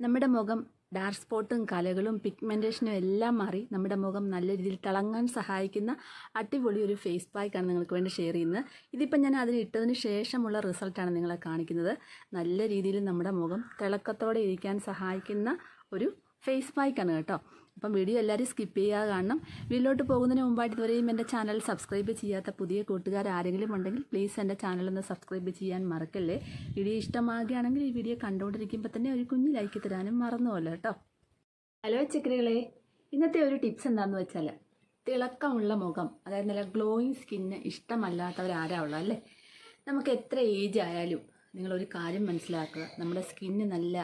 നമ്മുടെ മുഖം ഡാർക്ക് സ്പോട്ടും കലകളും പിഗ്മെന്റേഷനും എല്ലാം മാറി നമ്മുടെ മുഖം നല്ല രീതിയിൽ തിളങ്ങാൻ സഹായിക്കുന്ന അടിപൊളി ഒരു ഫേസ് പാക്കാണ് നിങ്ങൾക്ക് വേണ്ടി ഷെയർ ചെയ്യുന്നത്. ഇതിപ്പോൾ ഞാൻ അതിന് ഇട്ടതിന് ശേഷമുള്ള റിസൾട്ടാണ് നിങ്ങളെ കാണിക്കുന്നത്. നല്ല രീതിയിൽ നമ്മുടെ മുഖം തിളക്കത്തോടെ ഇരിക്കാൻ സഹായിക്കുന്ന ഒരു ഫേസ് പാക്കാണ് കേട്ടോ. അപ്പം വീഡിയോ എല്ലാവരും സ്കിപ്പ് ചെയ്യാതെ കാണണം. വീട്ടിലോട്ട് പോകുന്നതിന് മുമ്പായിട്ട് ഇതുവരെയും എന്റെ ചാനൽ സബ്സ്ക്രൈബ് ചെയ്യാത്ത പുതിയ കൂട്ടുകാർ ആരെങ്കിലും ഉണ്ടെങ്കിൽ പ്ലീസ് എന്റെ ചാനൽ ഒന്ന് സബ്സ്ക്രൈബ് ചെയ്യാൻ മറക്കല്ലേ. വീഡിയോ ഇഷ്ടമാകുകയാണെങ്കിൽ ഈ വീഡിയോ കണ്ടുകൊണ്ടിരിക്കുമ്പോൾ തന്നെ ഒരു കുഞ്ഞ് ലൈക്ക് തരാനും മറന്നുപോലെ കേട്ടോ. ഹലോ ചിക്കനുകളെ ഇന്നത്തെ ഒരു ടിപ്സ് എന്താണെന്ന് വെച്ചാൽ തിളക്കമുള്ള മുഖം അതായത് നല്ല ഗ്ലോയിങ് സ്കിന്ന് ഇഷ്ടമല്ലാത്തവരാരാ ഉള്ളത് അല്ലേ? നമുക്ക് എത്ര ഏജ് ആയാലും നിങ്ങളൊരു കാര്യം മനസ്സിലാക്കുക. നമ്മുടെ സ്കിന്ന് നല്ല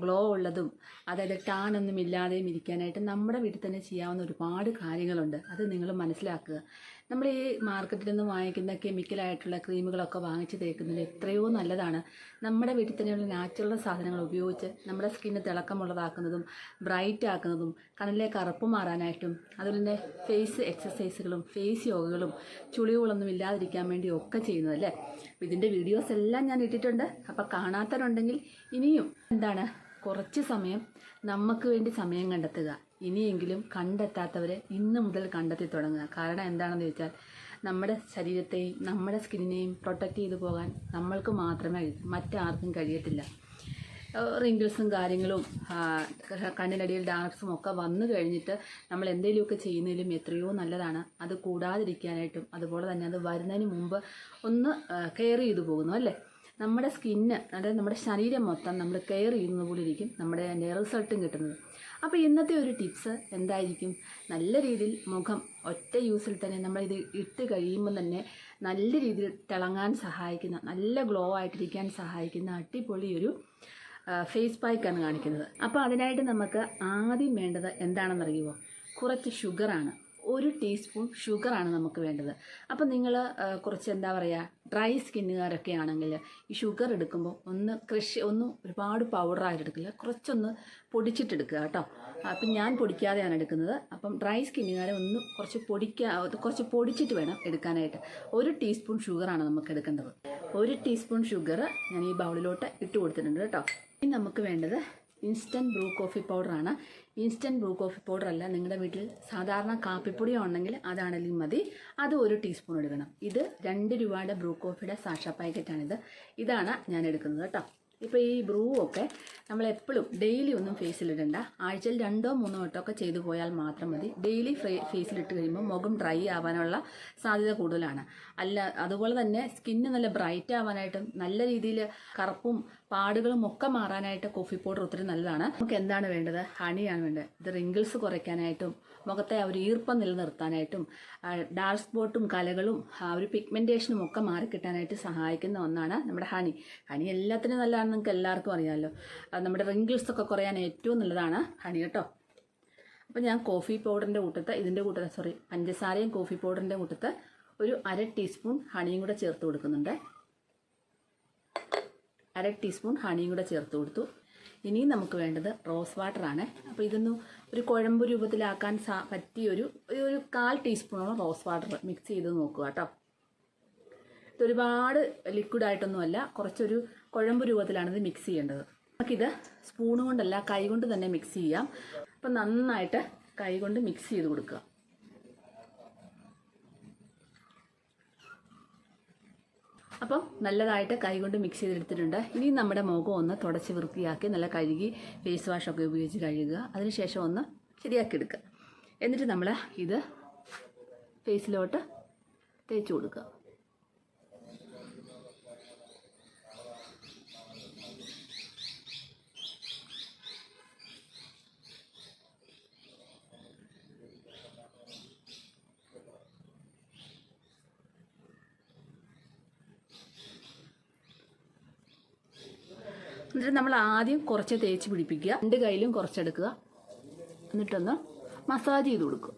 ഗ്ലോ ഉള്ളതും അതായത് ടാനൊന്നും ഇല്ലാതെയും ഇരിക്കാനായിട്ട് നമ്മുടെ വീട്ടിൽ തന്നെ ചെയ്യാവുന്ന ഒരുപാട് കാര്യങ്ങളുണ്ട്. അത് നിങ്ങൾ മനസ്സിലാക്കുക. നമ്മൾ ഈ മാർക്കറ്റിൽ നിന്ന് വാങ്ങിക്കുന്ന കെമിക്കലായിട്ടുള്ള ക്രീമുകളൊക്കെ വാങ്ങിച്ച് തേക്കുന്നത് എത്രയോ നല്ലതാണ്. നമ്മുടെ വീട്ടിൽ തന്നെയുള്ള നാച്ചുറൽ സാധനങ്ങൾ ഉപയോഗിച്ച് നമ്മുടെ സ്കിന്ന് തിളക്കമുള്ളതാക്കുന്നതും ബ്രൈറ്റ് ആക്കുന്നതും കണ്ണിലെ കറുപ്പ് മാറാനായിട്ടും അതുപോലെ തന്നെ ഫേസ് എക്സസൈസുകളും ഫേസ് യോഗകളും ചുളിവുകളൊന്നും ഇല്ലാതിരിക്കാൻ വേണ്ടി ഒക്കെ ചെയ്യുന്നതല്ലേ അപ്പോൾ ഇതിന്റെ വീഡിയോസ് എല്ലാം ഞാൻ ഇട്ടിട്ടുണ്ട്. അപ്പോൾ കാണാത്തവരുണ്ടെങ്കിൽ ഇനിയും എന്താണ്? കുറച്ച് സമയം നമുക്ക് വേണ്ടി സമയം കണ്ടെത്തുക. ഇനിയെങ്കിലും കണ്ടെത്താത്തവരെ ഇന്ന് മുതൽ കണ്ടെത്തി തുടങ്ങുക. കാരണം എന്താണെന്ന് ചോദിച്ചാൽ നമ്മുടെ ശരീരത്തെയും നമ്മുടെ സ്കിന്നിനെയും പ്രൊട്ടക്റ്റ് ചെയ്തു പോകാൻ നമ്മൾക്ക് മാത്രമേ മറ്റാർക്കും കഴിയത്തില്ല. റിങ്കിൾസും കാര്യങ്ങളും കണ്ണിനടിയിൽ ഡാർക്സും ഒക്കെ വന്നു കഴിഞ്ഞിട്ട് നമ്മൾ എന്തെങ്കിലുമൊക്കെ ചെയ്യുന്നതിലും എത്രയോ നല്ലതാണ്. അത് കൂടാതിരിക്കാനായിട്ടും അതുപോലെ തന്നെ അത് വരുന്നതിന് മുമ്പ് ഒന്ന് കെയർ ചെയ്തു പോകുന്നു അല്ലേ? നമ്മുടെ സ്കിന്ന് അതായത് നമ്മുടെ ശരീരം മൊത്തം നമ്മൾ കെയർ ചെയ്യുന്നത് പോലെ ഇരിക്കും നമ്മുടെ അതിന്റെ റിസൾട്ടും കിട്ടുന്നത്. അപ്പോൾ ഇന്നത്തെ ഒരു ടിപ്സ് എന്തായിരിക്കും? നല്ല രീതിയിൽ മുഖം ഒറ്റ യൂസിൽ തന്നെ നമ്മളിത് ഇട്ട് കഴിയുമ്പോൾ തന്നെ നല്ല രീതിയിൽ തിളങ്ങാൻ സഹായിക്കുന്ന നല്ല ഗ്ലോ ആയിട്ടിരിക്കാൻ സഹായിക്കുന്ന അടിപൊളി ഒരു ഫേസ് പായ്ക്കാണ് കാണിക്കുന്നത്. അപ്പോൾ അതിനായിട്ട് നമുക്ക് ആദ്യം വേണ്ടത് എന്താണെന്നറിയുമോ കുറച്ച് ഷുഗറാണ് ഒരു ടീസ്പൂൺ ഷുഗറാണ് നമുക്ക് വേണ്ടത്. അപ്പോൾ നിങ്ങൾ കുറച്ച് എന്താ പറയുക ഡ്രൈ സ്കിന്നുകാരൊക്കെ ആണെങ്കിൽ ഈ ഷുഗർ എടുക്കുമ്പോൾ ഒന്ന് കൃഷി ഒന്ന് ഒരുപാട് പൗഡറായിട്ട് എടുക്കില്ല. കുറച്ചൊന്ന് പൊടിച്ചിട്ടെടുക്കുക കേട്ടോ. അപ്പം ഞാൻ പൊടിക്കാതെയാണ് എടുക്കുന്നത്. അപ്പം ഡ്രൈ സ്കിന്നുകാരെ ഒന്ന് കുറച്ച് പൊടിക്കാ കുറച്ച് പൊടിച്ചിട്ട് വേണം എടുക്കാനായിട്ട്. ഒരു ടീസ്പൂൺ ഷുഗറാണ് നമുക്ക് എടുക്കേണ്ടത്. ഒരു ടീസ്പൂൺ ഷുഗർ ഞാൻ ഈ ബൗളിലോട്ട് ഇട്ട് കൊടുത്തിട്ടുണ്ട് കേട്ടോ. ഇനി നമുക്ക് വേണ്ടത് ഇൻസ്റ്റന്റ് ബ്രൂ കോഫി പൗഡറാണ് ഇൻസ്റ്റന്റ് ബ്രൂ കോഫി പൗഡർ അല്ല നിങ്ങളുടെ വീട്ടിൽ സാധാരണ കാപ്പിപ്പൊടി ഉണ്ടെങ്കിൽ അതാണെങ്കിലും മതി. അത് ഒരു ടീസ്പൂൺ എടുക്കണം. ഇത് രണ്ട് രൂപയുടെ ബ്രൂ കോഫിയുടെ സാക്ഷ പാക്കറ്റാണിത് ഇതാണ് ഞാൻ എടുക്കുന്നത് കേട്ടോ ഇപ്പോൾ ഈ ബ്രൂ ഒക്കെ നമ്മൾ എപ്പോഴും ഡെയിലി ഒന്നും ഫേസിലിടണ്ട ആഴ്ചയിൽ രണ്ടോ മൂന്നോ വട്ടമൊക്കെ ചെയ്തു പോയാൽ മാത്രം മതി. ഡെയിലി ഫേസിലിട്ട് കഴിയുമ്പോൾ മുഖം ഡ്രൈ ആവാനുള്ള സാധ്യത കൂടുതലാണ്. അല്ല അതുപോലെ തന്നെ സ്കിന്ന് നല്ല ബ്രൈറ്റ് ആവാനായിട്ടും നല്ല രീതിയിൽ കറുപ്പും പാടുകളും ഒക്കെ മാറാനായിട്ട് കോഫി പൗഡർ ഒത്തിരി നല്ലതാണ്. നമുക്ക് എന്താണ് വേണ്ടത്? ഹണിയാണ് വേണ്ടത്. ഇത് റിങ്കിൾസ് കുറയ്ക്കാനായിട്ടും മുഖത്തെ ആ ഒരു ഈർപ്പം നിലനിർത്താനായിട്ടും ഡാർക്ക് സ്പോട്ടും കലകളും ആ ഒരു പിഗ്മെന്റേഷനും ഒക്കെ മാറിക്കിട്ടാനായിട്ട് സഹായിക്കുന്ന ഒന്നാണ് നമ്മുടെ ഹണി. ഹണി എല്ലാത്തിനും നല്ലതാണെന്ന് നിങ്ങൾക്ക് എല്ലാവർക്കും അറിയാമല്ലോ. നമ്മുടെ റിങ്കിൾസ് ഒക്കെ കുറയാൻ ഏറ്റവും നല്ലതാണ് ഹണി കേട്ടോ. അപ്പോൾ ഞാൻ കോഫി പൗഡറിന്റെ കൂട്ടത്ത് ഇതിന്റെ കൂട്ടത്ത് സോറി പഞ്ചസാരയും കോഫി പൗഡറിന്റെ കൂട്ടത്ത് ഒരു അര ടീസ്പൂൺ ഹണിയും കൂടെ ചേർത്ത് കൊടുക്കുന്നുണ്ട്. അര ടീസ്പൂൺ ഹണിയും കൂടെ ചേർത്ത് കൊടുത്തു. ഇനിയും നമുക്ക് വേണ്ടത് റോസ് വാട്ടറാണ്. അപ്പോൾ ഇതൊന്ന് ഒരു കുഴമ്പ് രൂപത്തിലാക്കാൻ സാ പറ്റിയൊരു ഒരു- കാൽ ടീസ്പൂണോളം റോസ് വാട്ടർ മിക്സ് ചെയ്ത് നോക്കുക കേട്ടോ. ഇതൊരുപാട് ലിക്വിഡായിട്ടൊന്നുമല്ല കുറച്ചൊരു കുഴമ്പ് രൂപത്തിലാണ് ഇത് മിക്സ് ചെയ്യേണ്ടത്. നമുക്കിത് സ്പൂൺ കൊണ്ടല്ല കൈ കൊണ്ട് തന്നെ മിക്സ് ചെയ്യാം. അപ്പം നന്നായിട്ട് കൈ കൊണ്ട് മിക്സ് ചെയ്ത് കൊടുക്കുക. അപ്പം നല്ലതായിട്ട് കൈകൊണ്ട് മിക്സ് ചെയ്തെടുത്തിട്ടുണ്ട്. ഇനി നമ്മുടെ മുഖം ഒന്ന് തുടച്ച് വൃത്തിയാക്കി നല്ല കഴുകി ഫേസ് വാഷൊക്കെ ഉപയോഗിച്ച് കഴുകുക. അതിനുശേഷം ഒന്ന് ശരിയാക്കി എടുക്കുക. എന്നിട്ട് നമ്മൾ ഇത് ഫേസിലോട്ട് തേച്ച് കൊടുക്കുക. എന്നിട്ട് നമ്മൾ ആദ്യം കുറച്ച് തേച്ച് പിടിപ്പിക്കുക. രണ്ട് കയ്യിലും കുറച്ചെടുക്കുക. എന്നിട്ടൊന്ന് മസാജ് ചെയ്ത് കൊടുക്കുക.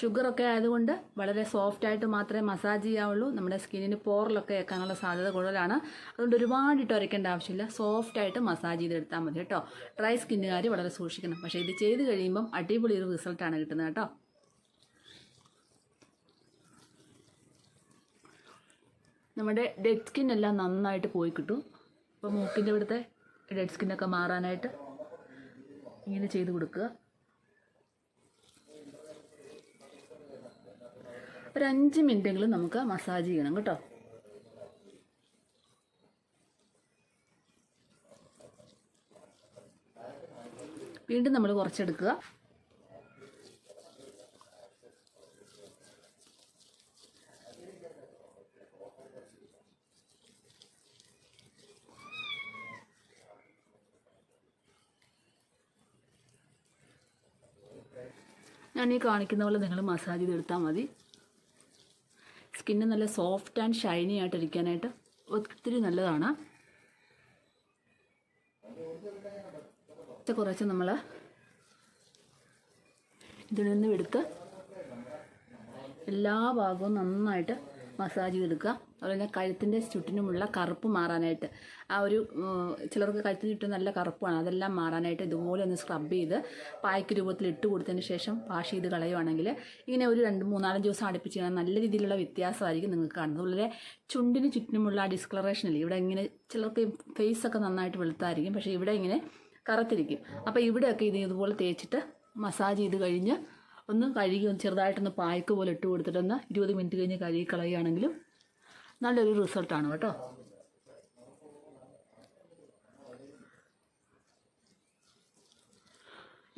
ഷുഗറൊക്കെ ആയതുകൊണ്ട് വളരെ സോഫ്റ്റ് ആയിട്ട് മാത്രമേ മസാജ് ചെയ്യാവുള്ളൂ. നമ്മുടെ സ്കിന്നിന് പോറിലൊക്കെ ഏക്കാനുള്ള സാധ്യത കൂടുതലാണ്. അതുകൊണ്ട് ഒരുപാട് ഇട്ട് ഉരയ്ക്കേണ്ട ആവശ്യമില്ല. സോഫ്റ്റ് ആയിട്ട് മസാജ് ചെയ്തെടുത്താൽ മതി കേട്ടോ. ഡ്രൈ സ്കിന്നുകാർ വളരെ സൂക്ഷിക്കണം. പക്ഷേ ഇത് ചെയ്ത് കഴിയുമ്പം അടിപൊളി ഒരു റിസൾട്ടാണ് കിട്ടുന്നത് കേട്ടോ. നമ്മുടെ ഡെഡ് സ്കിൻ എല്ലാം നന്നായിട്ട് പോയി കിട്ടും. അപ്പോൾ മൂക്കിന്റെ ഇവിടുത്തെ ഡെഡ് സ്കിന്നൊക്കെ മാറാനായിട്ട് ഇങ്ങനെ ചെയ്ത് കൊടുക്കുക. ഒരു അഞ്ച് മിനിറ്റെങ്കിലും നമുക്ക് മസാജ് ചെയ്യണം കേട്ടോ. വീണ്ടും നമ്മൾ കുറച്ചെടുക്കുക. ഞാൻ ഈ കാണിക്കുന്ന പോലെ നിങ്ങൾ മസാജ് ചെയ്തെടുത്താൽ മതി. സ്കിന്ന് നല്ല സോഫ്റ്റ് ആൻഡ് ഷൈനി ആയിട്ടിരിക്കാനായിട്ട് ഒത്തിരി നല്ലതാണ്. കുറച്ച് നമ്മൾ ഇതിൽ നിന്നും എടുത്ത് എല്ലാ ഭാഗവും നന്നായിട്ട് മസാജ് കൊടുക്കുക അതുപോലെ തന്നെ കഴുത്തിന്റെ ചുറ്റിനുമുള്ള കറുപ്പ് മാറാനായിട്ട്. ആ ഒരു ചിലർക്ക് കഴുത്തിന് ചുറ്റും നല്ല കറുപ്പാണ്. അതെല്ലാം മാറാനായിട്ട് ഇതുപോലെ ഒന്ന് സ്ക്രബ് ചെയ്ത് പായ്ക്ക് രൂപത്തിൽ ഇട്ട് കൊടുത്തതിന് ശേഷം വാഷ് ചെയ്ത് കളയുവാണെങ്കിൽ ഇങ്ങനെ ഒരു രണ്ട് മൂന്നാലഞ്ച് ദിവസം അടുപ്പിച്ച് കഴിഞ്ഞാൽ നല്ല രീതിയിലുള്ള വ്യത്യാസമായിരിക്കും നിങ്ങൾക്ക് കാണുന്നത്. അതുപോലെ ചുണ്ടിന് ചുറ്റിനുമുള്ള ആ ഡിസ്കളറേഷനിൽ ഇവിടെ ഇങ്ങനെ ചിലർക്ക് ഫേസൊക്കെ നന്നായിട്ട് വെളുത്തായിരിക്കും. പക്ഷേ ഇവിടെ ഇങ്ങനെ കറുത്തിരിക്കും. അപ്പോൾ ഇവിടെയൊക്കെ ഇത് ഇതുപോലെ തേച്ചിട്ട് മസാജ് ചെയ്ത് കഴിഞ്ഞ് ഒന്ന് കഴുകി ഒന്ന് ചെറുതായിട്ടൊന്ന് പായ്ക്ക് പോലെ ഇട്ട് കൊടുത്തിട്ടൊന്ന് ഇരുപത് മിനിറ്റ് കഴിഞ്ഞ് കഴുകി കളയുകയാണെങ്കിലും നല്ലൊരു റിസൾട്ടാണ് കേട്ടോ.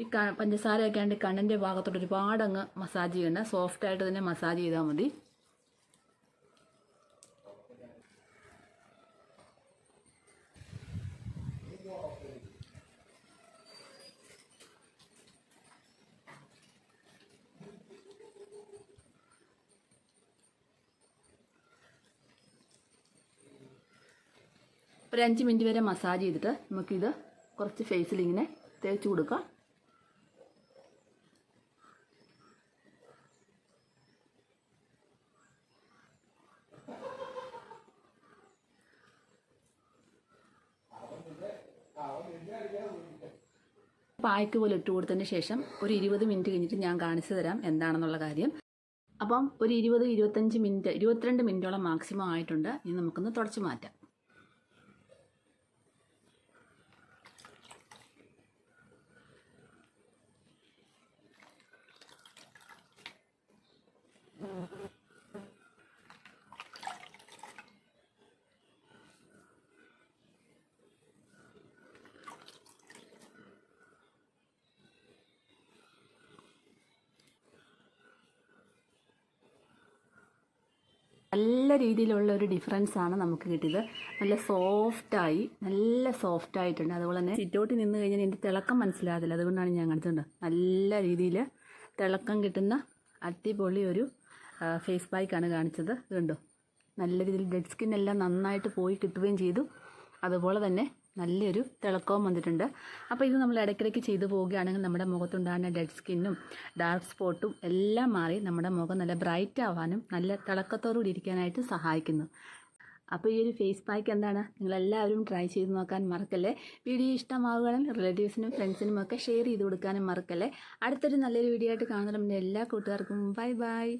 ഈ പഞ്ചസാരയൊക്കെ ആണ്ട് കണ്ണിന്റെ ഭാഗത്തോട്ട് ഒരുപാട് അങ്ങ് മസാജ് ചെയ്യണ്ട സോഫ്റ്റായിട്ട് തന്നെ മസാജ് ചെയ്താൽ മതി. ഒരു അഞ്ച് മിനിറ്റ് വരെ മസാജ് ചെയ്തിട്ട് നമുക്കിത് കുറച്ച് ഫേസിൽ ഇങ്ങനെ തേച്ച് കൊടുക്കാം. പായ്ക്ക് പോലെ ഇട്ട് കൊടുത്തതിന് ശേഷം ഒരു ഇരുപത് മിനിറ്റ് കഴിഞ്ഞിട്ട് ഞാൻ കാണിച്ചു തരാം എന്താണെന്നുള്ള കാര്യം. അപ്പം ഒരു ഇരുപത് ഇരുപത്തഞ്ച് മിനിറ്റ് ഇരുപത്തിരണ്ട് മിനിറ്റോളം മാക്സിമം ആയിട്ടുണ്ട്. ഇനി നമുക്കൊന്ന് തുടച്ചു മാറ്റാം നല്ല രീതിയിലുള്ള ഒരു ഡിഫറൻസ് ആണ് നമുക്ക് കിട്ടിയത്. നല്ല സോഫ്റ്റായി നല്ല സോഫ്റ്റ് ആയിട്ടുണ്ട്. അതുപോലെ തന്നെ സിറ്റൗട്ടിൽ നിന്ന് കഴിഞ്ഞാൽ എന്റെ തിളക്കം മനസ്സിലാകത്തില്ല. അതുകൊണ്ടാണ് ഞാൻ കണ്ടിട്ടുണ്ട് നല്ല രീതിയിൽ തിളക്കം കിട്ടുന്ന അടിപൊളി ഒരു ഫേസ് പാക്കാണ് കാണിച്ചത് ഇതുണ്ടോ നല്ല രീതിയിൽ ഡെഡ് സ്കിൻ എല്ലാം നന്നായിട്ട് പോയി കിട്ടുകയും ചെയ്തു. അതുപോലെ തന്നെ നല്ലൊരു തിളക്കവും വന്നിട്ടുണ്ട്. അപ്പോൾ ഇത് നമ്മൾ ഇടയ്ക്കിടയ്ക്ക് ചെയ്തു പോവുകയാണെങ്കിൽ നമ്മുടെ മുഖത്തുണ്ടാകുന്ന ഡെഡ് സ്കിന്നും ഡാർക്ക് സ്പോട്ടും എല്ലാം മാറി നമ്മുടെ മുഖം നല്ല ബ്രൈറ്റ് ആവാനും നല്ല തിളക്കത്തോടുകൂടി ഇരിക്കാനായിട്ട് സഹായിക്കുന്നു. അപ്പോൾ ഈ ഒരു ഫേസ് പാക്ക് എന്താണ്? നിങ്ങളെല്ലാവരും ട്രൈ ചെയ്ത് നോക്കാൻ മറക്കല്ലേ? വീഡിയോ ഇഷ്ടമാവുകയാണെങ്കിൽ റിലേറ്റീവ്സിനും ഫ്രണ്ട്സിനും ഒക്കെ ഷെയർ ചെയ്ത് കൊടുക്കാനും മറക്കല്ലേ? അടുത്തൊരു നല്ലൊരു വീഡിയോ ആയിട്ട് കാണുന്നതിന് എല്ലാ കൂട്ടുകാർക്കും ബൈ ബൈ